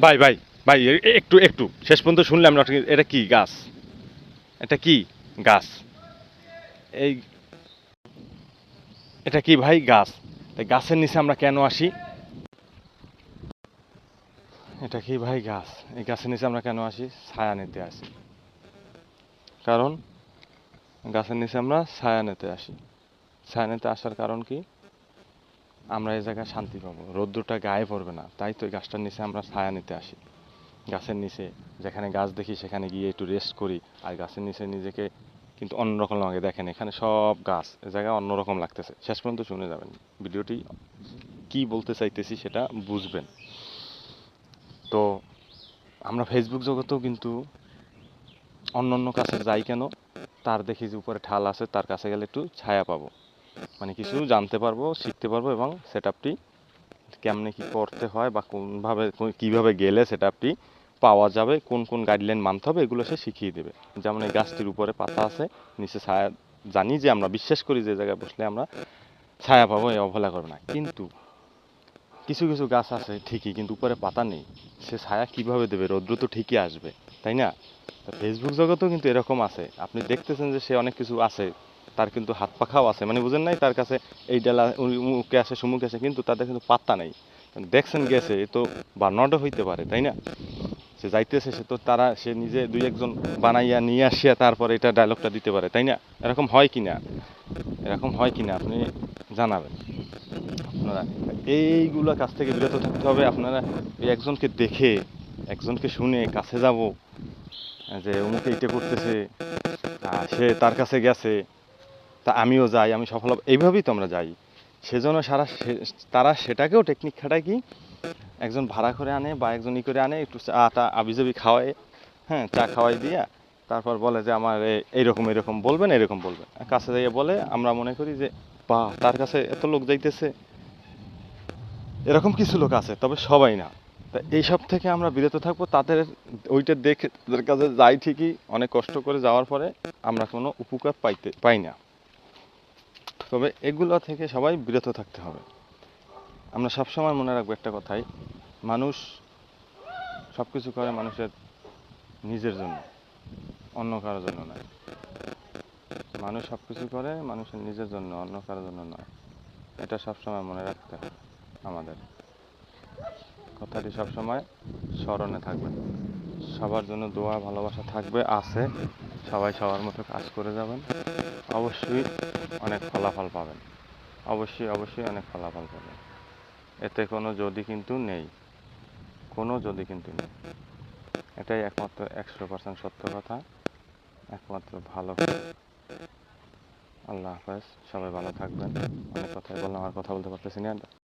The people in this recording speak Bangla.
ভাই ভাই ভাই একটু একটু, শেষ পর্যন্ত শুনলাম না এটা কি, গাছ? এটা কি, গাছ? এই, এটা কি ভাই, গাছ? এই গাছের নিচে আমরা কেন আসি? এটা কি ভাই, গাছ? এই গাছের নিচে আমরা কেন আসি? ছায়া নিতে আসি। কারণ, গাছের নিচে আমরা ছায়া নিতে আসি। ছায়া নিতে আসার কারণ কি? আমরা এই জায়গায় শান্তি পাবো। রৌদ্রটা গায়ে পড়বে না। তাই তো এই গাছটার নিচে আমরা ছায়া নিতে আসি। গাছের নিচে, যেখানে গাছ দেখি সেখানে গিয়ে একটু রেস্ট করি। আর গাছের নিচে নিজেকে কিন্তু অন্যরকম লাগে। দেখেন, এখানে সব গাছ, এ জায়গায় অন্যরকম লাগতেছে। শেষ পর্যন্ত শুনে যাবেন। ভিডিওটি কি বলতে চাইতেছি সেটা বুঝবেন। তো আমরা ফেসবুক জগতেও কিন্তু অন্য অন্য কাছে যাই কেন, তার দেখি যে উপরে ঠাল আছে, তার কাছে গেলে একটু ছায়া পাবো। মানে কিছু জানতে পারব, শিখতে পারব এবং সেট আপটি কেমনে কি করতে হয় বা কোনভাবে, কীভাবে গেলে সেট আপটি পাওয়া যাবে, কোন কোন গাইডলাইন মানতে হবে, এগুলো সে শিখিয়ে দেবে। যেমন এই গাছটির উপরে পাতা আছে, নিচে ছায়া, জানি যে আমরা বিশ্বাস করি যে জায়গায় বসলে আমরা ছায়া পাবো, এই অবহেলা করবে না। কিন্তু কিছু কিছু গাছ আছে ঠিকই, কিন্তু উপরে পাতা নেই। সে ছায়া কীভাবে দেবে? রৌদ্র তো ঠিকই আসবে, তাই না? ফেসবুক জগতেও কিন্তু এরকম আছে। আপনি দেখতেছেন যে সে অনেক কিছু আছে তার কিন্তু হাত পাখাও আছে। মানে বুঝেন নাই? তার কাছে এই ডালা মুখে আসে সুমুখে আসে কিন্তু তাদের কিন্তু পাত্তা নেই। দেখছেন গেছে এ তো বার্নডও হইতে পারে, তাই না? সে যাইতেছে, সে তো তারা, সে নিজে দুই একজন বানাইয়া নিয়ে আসিয়া তারপরে এটা ডায়লগটা দিতে পারে, তাই না? এরকম হয় কি না? এরকম হয় কি না? আপনি জানাবেন। আপনারা এইগুলো কাছ থেকে বিরত থাকতে হবে। আপনারা একজনকে দেখে, একজনকে শুনে কাছে যাব। যে অমুকে এটা করতেছে সে তার কাছে গেছে। তা আমিও যাই, আমি সফল এইভাবেই তো আমরা যাই। সেজন্য সারা তারা সেটাকেও টেকনিক খাটায় কি? একজন ভাড়া করে আনে বা একজন ই করে আনে, একটু চাটা আবিজাবি খাওয়ায় হ্যাঁ চা খাওয়াই দিয়া, তারপর বলে যে আমার এইরকম এরকম বলবেন এরকম বলবেন। কাছে যাইয়ে বলে, আমরা মনে করি যে বা তার কাছে এত লোক যাইতেছে। এরকম কিছু লোক আছে, তবে সবাই না। তা এইসব থেকে আমরা বিরত থাকব, তাদের, ওইটা দেখে তাদের কাছে যাই ঠিকই, অনেক কষ্ট করে যাওয়ার পরে আমরা কোনো উপকার পাইতে, পাই না। তবে এগুলো থেকে সবাই বিরত থাকতে হবে। আমরা সবসময় মনে রাখব একটা কথাই, মানুষ সব কিছু করে মানুষের নিজের জন্য, অন্য কারোর জন্য নয়। মানুষ সব কিছু করে মানুষের নিজের জন্য, অন্য কারোর জন্য নয়। এটা সবসময় মনে রাখতে হবে আমাদের। কথাটি সবসময় স্মরণে থাকবে। সবার জন্য দোয়া, ভালোবাসা থাকবে, আছে। সবাই সবার মতো কাজ করে যাবেন। অবশ্যই অনেক ফলাফল পাবেন। অবশ্যই অবশ্যই অনেক ফলাফল পাবেন। এতে কোনো যদি কিন্তু নেই। কোনো যদি কিন্তু নেই। এটাই একমাত্র একশো পার্সেন্ট সত্য কথা। একমাত্র ভালো আল্লাহ হাফেজ। সবাই ভালো থাকবেন। অনেক কথাই বললাম, আর কথা বলতে পারতেছি না।